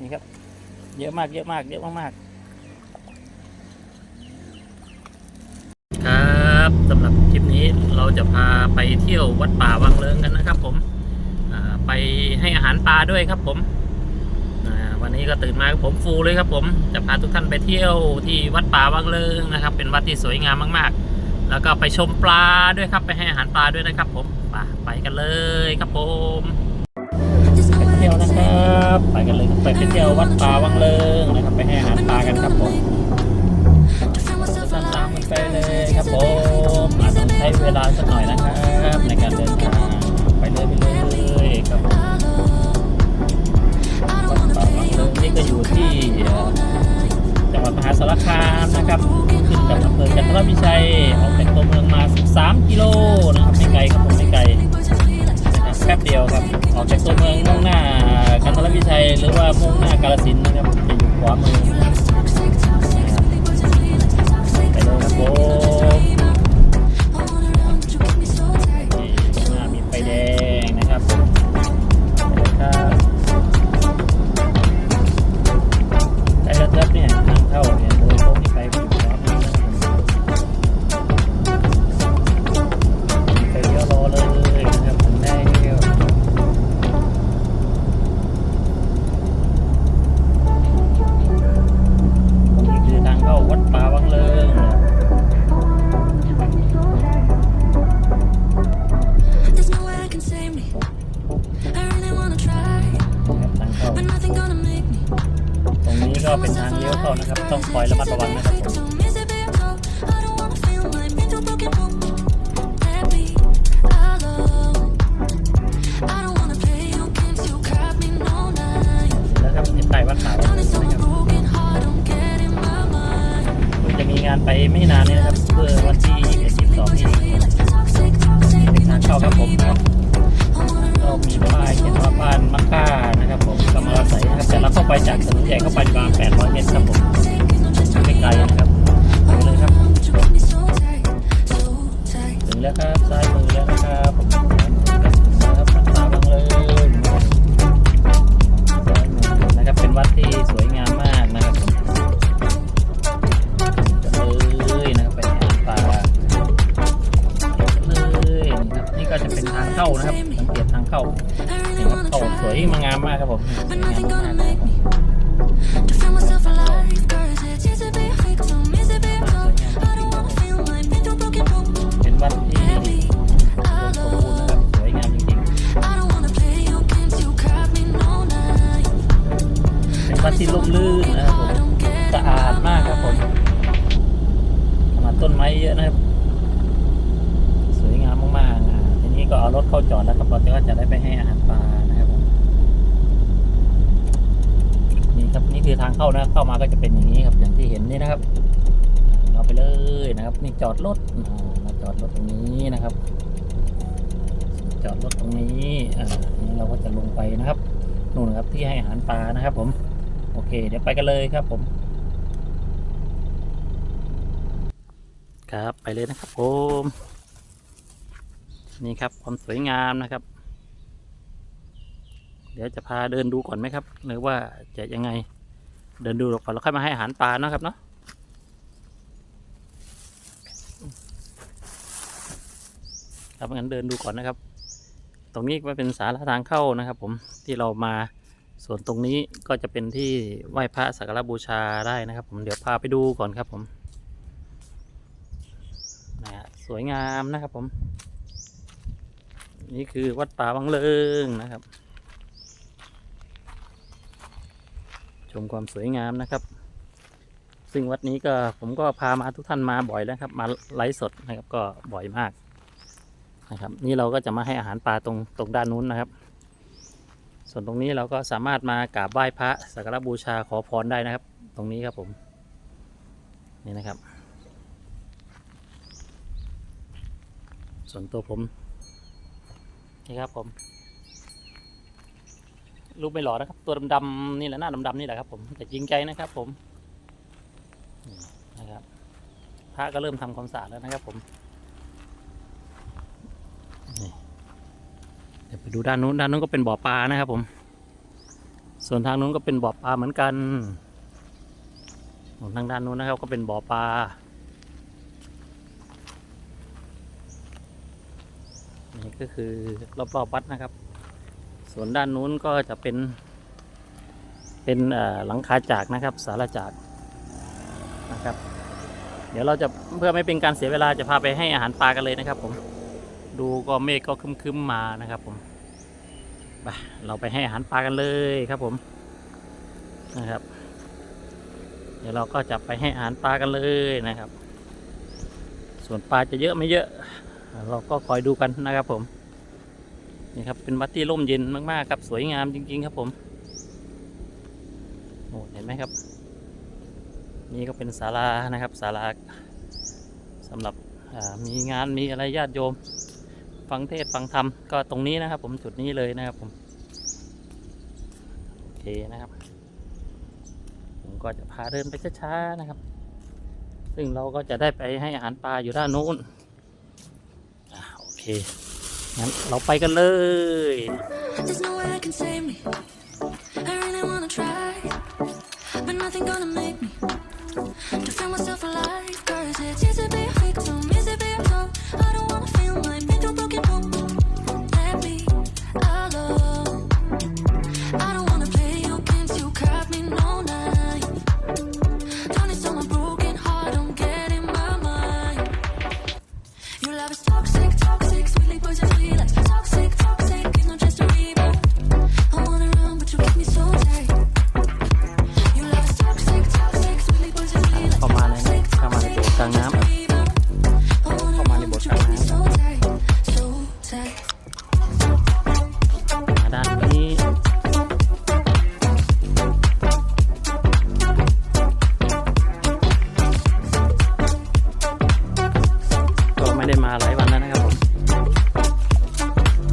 นี่ครับ เยอะมากเยอะมากเยอะมากๆครับสำหรับคลิปนี้เราจะพาไปเที่ยววัดป่าวังเลิงกันนะครับ ผมไปให้อาหารปลาด้วยครับ ผมวันนี้ก็ตื่นมาผมฟูเลยครับ ผมจะพาทุกท่านไปเที่ยวที่วัดป่าวังเลิงนะครับ เป็นวัดที่สวยงามมาก ๆ แล้วก็ไปชมปลาด้วยครับ ไปให้อาหารปลาด้วยนะครับ ผมไปไปกันเลยครับผม ไปกันเลยไปเที่ยววัดป่าวังเลิงนะครับ ไปให้อาหารปลากันครับผมตามตามกันไปเลยครับผมอาจต้องใช้เวลาสักหน่อยนะครับ ในการเดินทางไปเลยไปเลยครับผมวัดป่าวังเลิงนี่ก็อยู่ที่จังหวัดมหาสารคามนะครับขึ้นกับอำเภอกันทรวิชัยออกจากตัวเมืองมา 13 กิโลนะครับไม่ไกลครับผมไม่ไกล หรือว่ามุ่งหน้ากาลสินนะครับจะอยู่ขวามือ ระมาณ800เมตรครับผมไม่ไกลนะครับไปเลยครับถึงแล้วครับซ้ายมือแล้วนะครับครับวัดป่าวังเลิงซ้ายมือนะครับเป็นวัดที่สวยงามมากนะครับจะเลยนะครับไปหาป่าเลยนะครับนี่ก็จะเป็นทางเข้านะครับสังเกตทางเข้านี่ really ครับเข้าสวยมางามมากครับผม เข้านะเข้ามาก็จะเป็นอย่างนี้ครับอย่างที่เห็นนี่นะครับเราไปเลยนะครับนี่จอดรถมาจอดรถตรงนี้นะครับ จอดรถตรงนี้อ่านี้เราก็จะลงไปนะครับนู่นครับที่ให้อาหารปลานะครับ ผม โอเค เดี๋ยวไปกันเลยครับผมครับไปเลยนะครับผมนี่ครับความสวยงามนะครับ เดี๋ยวจะพาเดินดูก่อนไหมครับ หรือว่าจะยังไง เดินดูก่อนแล้วค่อยมาให้อาหารปลาเนาะครับเนาะครับงั้นเดินดูก่อนนะครับ ตรงนี้ก็เป็นสาราทางเข้านะครับ ผมที่เรามาส่วนตรงนี้ก็จะเป็นที่ไหว้พระสักการบูชาได้นะครับ ผมเดี๋ยวพาไปดูก่อนครับผมนะฮะสวยงามนะครับผม นี่คือวัดป่าวังเลิงนะครับ ชมความสวยงามนะครับ ซึ่งวัดนี้ก็ผมก็พามาทุกท่านมาบ่อยแล้วครับ มาไลฟ์สดนะครับก็บ่อยมากนะครับ นี่เราก็จะมาให้อาหารปลาตรงตรงด้านนู้นนะครับ ส่วนตรงนี้เราก็สามารถมากราบไหว้พระสักการบูชาขอพรได้นะครับ ตรงนี้ครับผมนี่นะครับ ส่วนตัวผมนี่ครับผม รูปไม่หล่อนะครับ ตัวดำๆนี่แหละหน้าดำๆนี่แหละครับ ผมแต่จริงใจนะครับ ผมนี่นะครับพระก็เริ่มทำความสะอาดแล้วนะครับ ผมเดี๋ยวไปดูด้านนู้นด้านนู้นก็เป็นบ่อปลานะครับ ผม ส่วนทางนู้นก็เป็นบ่อปลาเหมือนกันทางด้านนู้นนะครับ ก็เป็นบ่อปลานี่ก็คือรอบๆวัดนะครับ ส่วนด้านนู้นก็จะเป็น เป็นหลังคาจากนะครับสารจากนะครับ เดี๋ยวเราจะเพื่อไม่เป็นการเสียเวลาจะพาไปให้อาหารปลากันเลยนะครับ ผมดูก็เมฆก็คึ้มๆมานะครับ ผมไปเราไปให้อาหารปลากันเลยครับผมนะครับ เดี๋ยวเราก็จะไปให้อาหารปลากันเลยนะครับ ส่วนปลาจะเยอะไม่เยอะ เราก็คอยดูกันนะครับผม นี่ครับเป็นวัดที่ร่มเย็นมากๆครับสวยงามจริง ๆ ครับผมโอ้เห็นไหมครับ นี่ก็เป็นศาลานะครับศาลาสำหรับมีงานมีอะไรญาติโยม ฟังเทศฟังธรรมก็ตรงนี้นะครับ ผมจุดนี้เลยนะครับผมโอเคนะครับ ผมก็จะพาเดินไปช้าๆนะครับ ซึ่งเราก็จะได้ไปให้อาหารปลาอยู่ด้านโน้นโอเค งั้นเราไปกันเลย กลางน้ำเข้ามาในโบสถ์กลางน้ำมาด้านนี้ก็ไม่ได้มาหลายวันแล้วนะครับผม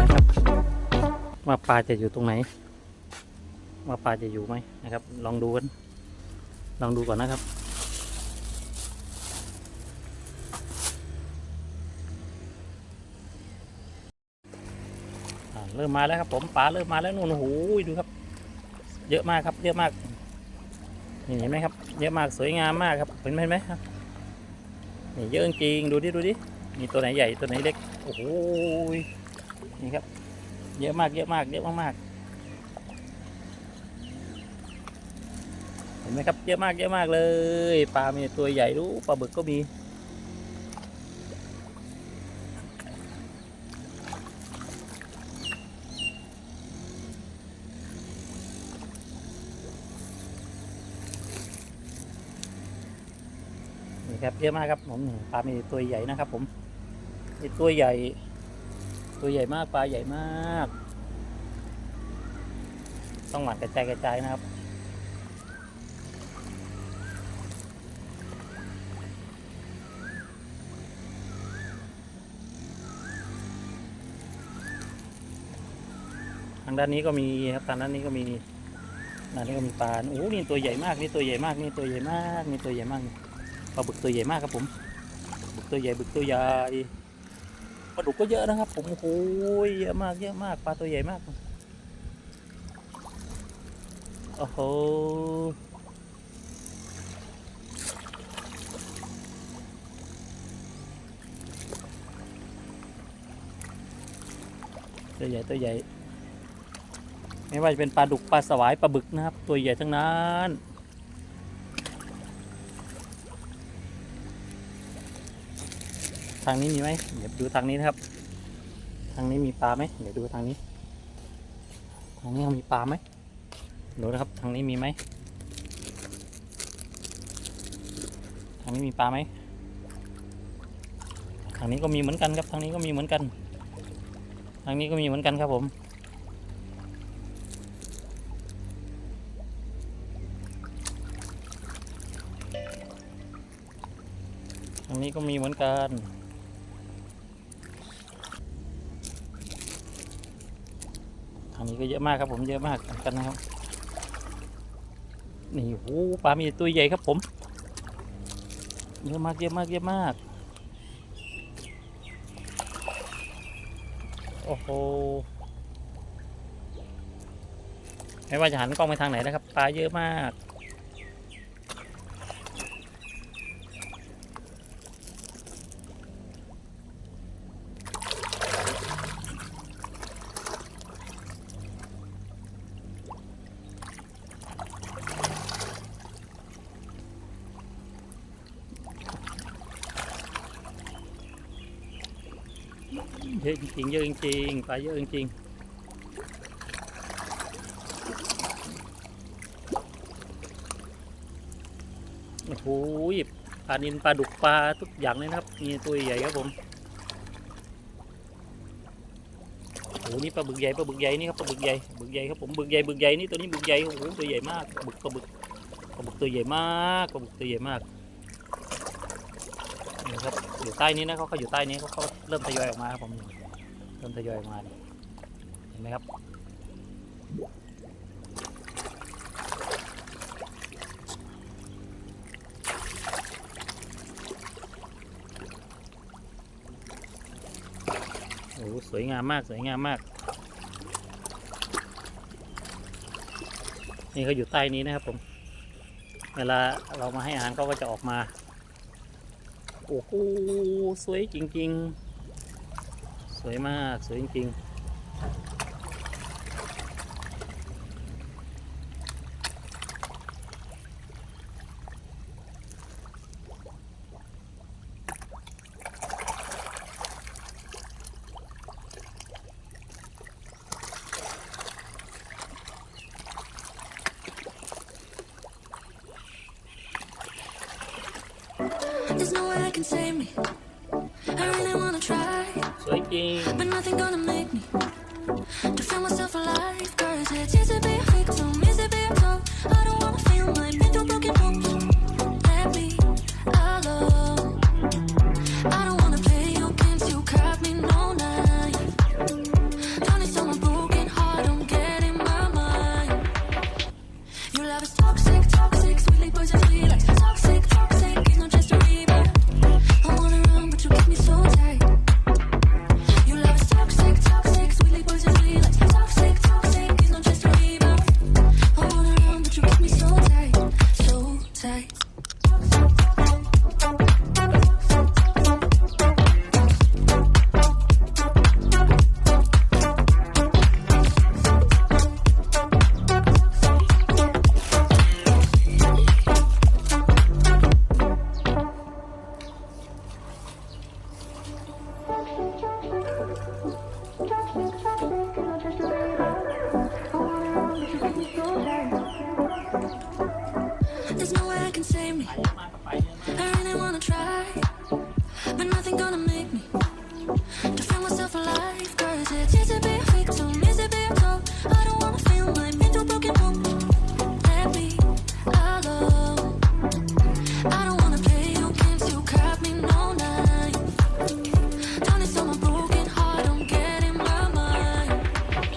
นะครับ ว่าปลาจะอยู่ตรงไหน ว่าปลาจะอยู่ไหมนะครับ ลองดูกัน ลองดูก่อนนะครับ เริ่มมาแล้วครับผมปลาเริ่มมาแล้วนู่นโอ้โหดูครับ เยอะมากครับ เยอะมากนี่เห็นไหมครับ เยอะมากสวยงามมากครับเห็นไหมเห็นไหมครับนี่เยอะจริงดูดิดูดิมีตัวไหนใหญ่ตัวไหนเล็กโอ้โหนี่ครับ เยอะมากเยอะมากเยอะมากๆเห็นไหมครับเยอะมากเยอะมากเลย ปลามีตัวใหญ่รู้ปลาบึกก็มี ครับเยอะมากครับผมปลามีตัวใหญ่นะครับ ผมมีตัวใหญ่ ตัวใหญ่มากปลาใหญ่มาก ต้องหวานกระจายกระจายนะครับทางด้านนี้ก็มีครับทางด้านนี้ก็มีด้านนี้ก็มีปลาโอ้นี่ตัวใหญ่มากนี่ตัวใหญ่มากนี่ตัวใหญ่มากนี่ตัวใหญ่มาก ปลาบึกตัวใหญ่มากครับผมบึกตัวใหญ่บึกตัวใหญ่ปลาดุกก็เยอะนะครับ ผมโอ้โหเยอะมากเยอะมากปลาตัวใหญ่มากโอ้โหตัวใหญ่ตัวใหญ่ไม่ว่าจะเป็นปลาดุกปลาสวายปลาบึกนะครับ ตัวใหญ่ทั้งนั้น ทางนี้มีไหมเดี๋ยวดูทางนี้นะครับ ทางนี้มีปลาไหมเดี๋ยวดูทางนี้ ทางนี้มีปลาไหมดูนะครับ ทางนี้มีไหมทางนี้มีปลาไหมทางนี้ก็มีเหมือนกันครับ ทางนี้ก็มีเหมือนกัน ทางนี้ก็มีเหมือนกันครับผมทางนี้ก็มีเหมือนกัน ทางนี้ก็เยอะมากครับผมเยอะมากกันนะครับ นี่โอ้โหปลามีตัวใหญ่ครับผมเยอะมากเยอะมากเยอะมาก โอ้โหไม่ว่าจะหันกล้องไปทางไหนนะครับ ปลาเยอะมาก เยอะจริงๆเยอะจริงๆปลาเยอะจริงๆโอ้โหปลานินปลาดุกปลาทุกอย่างเลยนะครับนี่ตัวใหญ่ครับผมโอ้โหนี่ปลาบึกใหญ่ปลาบึกใหญ่นี่ครับปลาบึกใหญ่บึกใหญ่ครับผมบึกใหญ่บึกใหญ่นี่ตัวนี้บึกใหญ่โอ้โหตัวใหญ่มากปลาบึกปลาบึกปลาบึกตัวใหญ่มากปลาบึกตัวใหญ่มาก อยู่ใต้นี้นะเขาเขาอยู่ใต้นี้เขาเขาเริ่มทยอยออกมาครับผมเริ่มทยอยออกมาเนี่ยเห็นไหมครับโอ้โหสวยงามมากสวยงามมาก นี่เขาอยู่ใต้นี้นะครับผม เวลาเรามาให้อาหารเขาก็จะออกมา โอ้โหสวยจริง ๆ สวยมาก สวยจริง can save me. I really wanna try. But nothing gonna make me to feel myself alive. Cause it's easy to be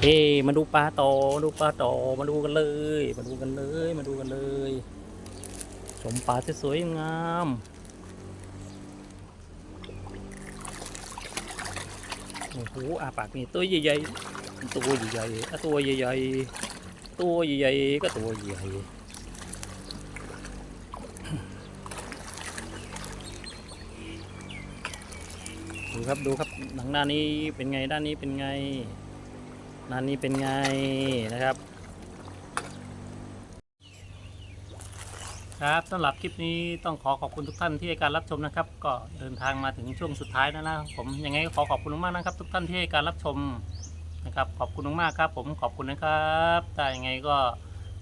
โอเคมาดูปลาต่อมาดูปลาต่อมาดูกันเลย มาดูกันเลย มาดูกันเลย ชมปลาสวยงามโอ้โหอาปากนี่ตัวใหญ่ๆตัวใหญ่ๆอ่ตัวใหญ่ๆตัวใหญ่ๆก็ตัวใหญ่ดูครับดูครับหนังด้านนี้เป็นไงด้านนี้เป็นไง ด้านนี้เป็นไงนะครับ ครับสำหรับคลิปนี้ต้องขอขอบคุณทุกท่านที่ให้การรับชมนะครับ ก็เดินทางมาถึงช่วงสุดท้ายแล้วนะครับผมยังไงก็ขอขอบคุณมากๆนะครับ ทุกท่านที่ให้การรับชมนะครับขอบคุณมากๆครับ ผมขอบคุณนะครับถ้ายังไงก็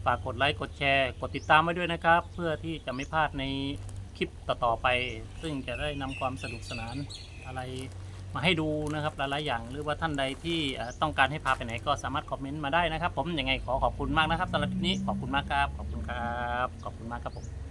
ฝากกดไลค์กดแชร์ กดติดตามไว้ด้วยนะครับ เพื่อที่จะไม่พลาดในคลิปต่อๆไป ซึ่งจะได้นำความสนุกสนานอะไร มาให้ดูนะครับหลายๆอย่าง หรือว่าท่านใดที่ต้องการให้พาไปไหนก็สามารถคอมเมนต์มาได้นะครับ ผมยังไงขอขอบคุณมากนะครับสำหรับคลิปนี้ขอบคุณมากครับขอบคุณครับขอบคุณมากครับผม